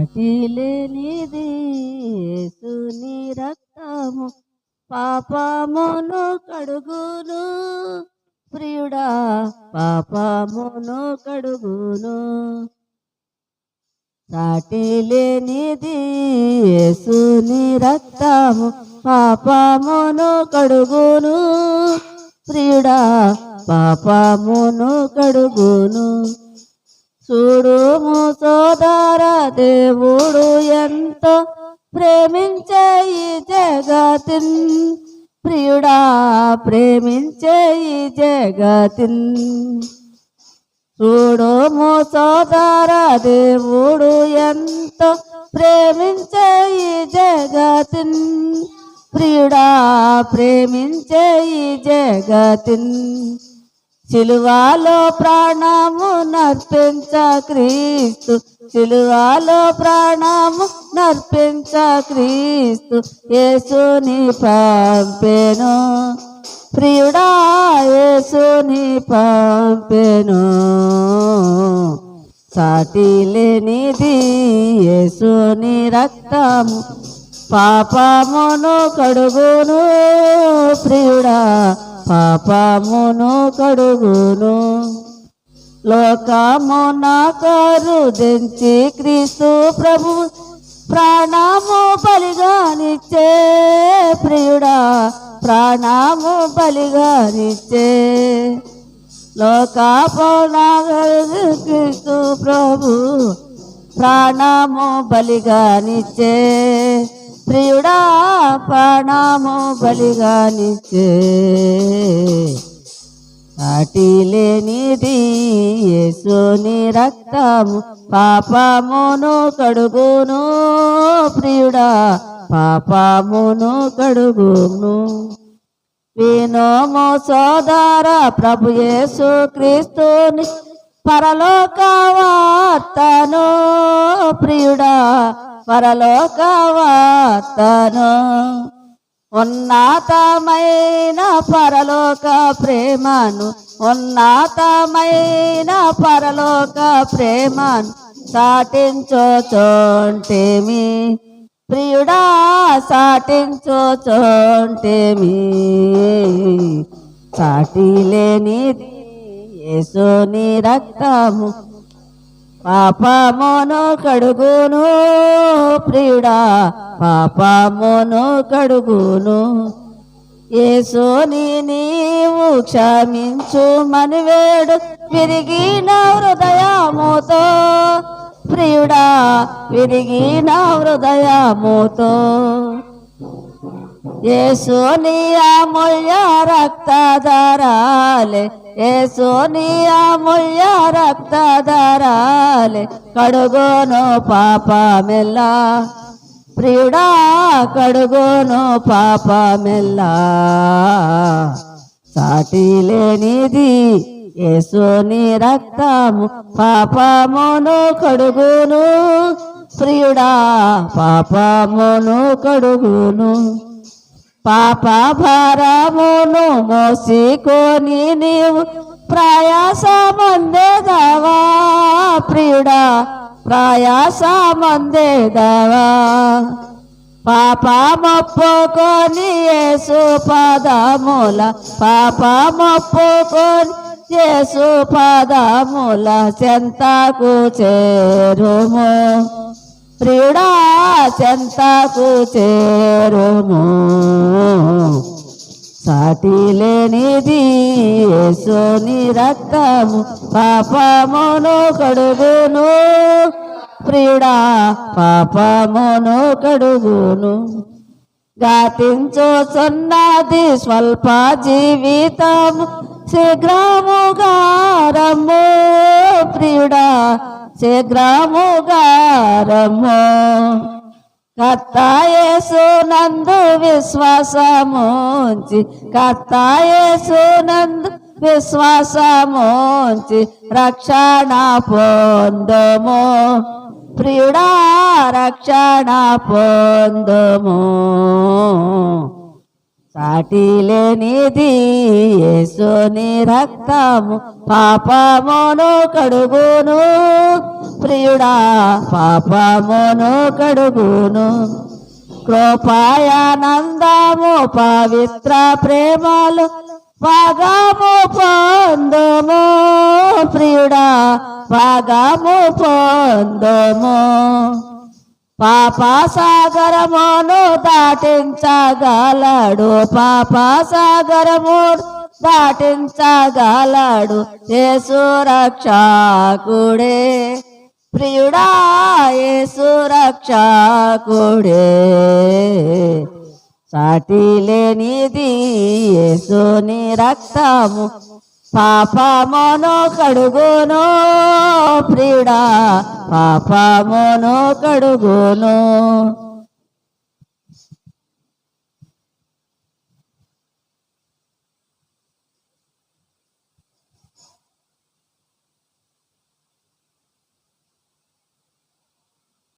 సాటి లేనిది యేసుని రక్తము. పాపమును కడుగును. ప్రియుడా పాపమును కడుగును. సాటి లేనిది యేసుని రక్తము. పాపమును కడుగును. ప్రియుడా పాపమును కడుగును. చూడుము సోదర దేవుడు ఎంతో ప్రేమించే ఈ జగతిన్. ప్రియుడా ప్రేమించే ఈ జగతిన్. చూడుము సోదర దేవుడు ఎంతో ప్రేమించే ఈ జగతిన్. ప్రియుడా ప్రేమించే ఈ జగతిన్. సిలువాలో ప్రాణము నర్పించ క్రీస్తు. సిలువాలో ప్రాణము నర్పించ క్రీస్తు. యేసుని పంపెను. ప్రియుడా యేసుని పంపెను. సాటి లేనిది యేసుని రక్తము. పాపమును కడుగును ప్రియుడా. పాపమును కడుగును. లోకమున కరుదించి క్రీస్తు ప్రభు ప్రాణము బలిగానిచ్చే ప్రియుడా ప్రాణము బలిగానిచ్చే. లోకాపన క్రీస్తు ప్రభు ప్రాణము బలిగానిచ్చే. ప్రియుడా ప్రాణము బలిగానిచ్చే. సాటి లేనిది యేసుని రక్తము పాపమును కడుగును ప్రియుడా పాపమును కడుగును. వినోము సోదర ప్రభు యేసు క్రీస్తుని పరలోక వార్తను ప్రియుడా పరలోకవాతను ఉన్నతమైన పరలోక ప్రేమను ఉన్నతమైన పరలోక ప్రేమను సాటించోచోంటేమి ప్రియుడా సాటించోచోంటేమి సాటి లేనిది యేసుని రక్తము పాపమును కడుగును ప్రియుడా పాపమును కడుగును. ఏసోని నీవు క్షమించు మనివేడు విరిగిన హృదయముతో. ప్రియుడా విరిగిన హృదయముతో. యేసుని అమూల్య రక్తధరాలే యేసుని అమూల్య రక్తధరాలే కడుగోను పాపమెల్లా. ప్రియుడా కడుగోను పాపమెల్లా. సాటి లేనిది యేసుని రక్తము పాపమును కడుగును. ప్రియుడా పాపమును కడుగును. పాప భారమును మోసికొని నీవు ప్రయాస మందేదవా ప్రియుడా ప్రయాస మందేదవా పాప మొప్పుకొని యేసు పదముల పాప మొప్పుకొని యేసు పదముల చెంతకు చేరుము. ప్రియుడా చెంతకు చేరుము. సాటి లేనిది సోని రక్తము పాపమును కడుగును. ప్రియుడా పాపమును కడుగును. గాతించుచున్నది స్వల్ప జీవితము శీఘ్రముగా రమ్ము. ప్రియుడా శీఘ్రముగా రమ్ము. కత్తాయేసు నందు విశ్వాసముంచి కత్తాయేసు నందు విశ్వాసముంచి రక్షణ పొందము. ప్రియుడా రక్షణ పొందము. సాటి లేనిది యేసుని రక్తము పాపమును కడుగును. ప్రియుడా పాపమును కడుగును. కృపాయానందము పవిత్ర ప్రేమలు పగము పొందము. ప్రియుడా పగము పొందము. పాప సాగరమును దాటించగలడు. పాప సాగరము దాటించగలడు. యేసు రక్షకుడే. ప్రియుడా యేసు రక్షకుడే. సాటి లేనిది యేసుని రక్తము. పాపమును కడుగును ప్రియుడా. పాపమును కడుగును.